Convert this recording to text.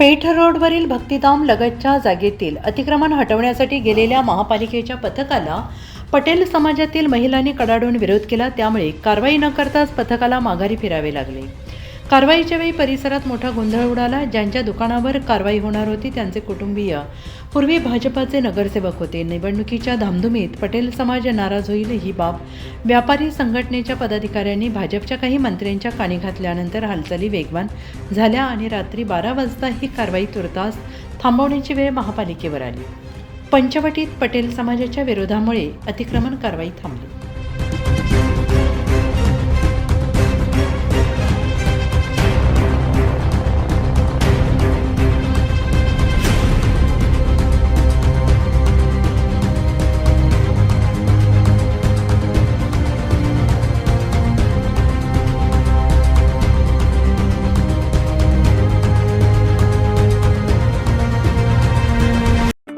पेठ रोडवरील भक्तिधाम लगतच्या जागेतील अतिक्रमण हटवण्यासाठी गेलेल्या महापालिकेच्या पथकाला पटेल समाजातील महिलांनी कडाडून विरोध केला त्यामुळे कारवाई न करताच पथकाला माघारी फिरावे लागले. कारवाईच्या वेळी परिसरात मोठा गोंधळ उडाला. ज्यांच्या दुकानावर कारवाई होणार होती त्यांचे कुटुंबीय. पूर्वी भाजपाचे नगरसेवक होते. निवडणुकीच्या धामधुमीत पटेल समाज नाराज होईल ही बाब व्यापारी संघटनेच्या पदाधिकाऱ्यांनी भाजपच्या काही मंत्र्यांच्या कानी घातल्यानंतर हालचाली वेगवान झाल्या आणि रात्री बारा वाजता ही कारवाई तुर्तास थांबवण्याची वेळ महापालिकेवर आली. पंचवटीत पटेल समाजाच्या विरोधामुळे अतिक्रमण कारवाई थांबली.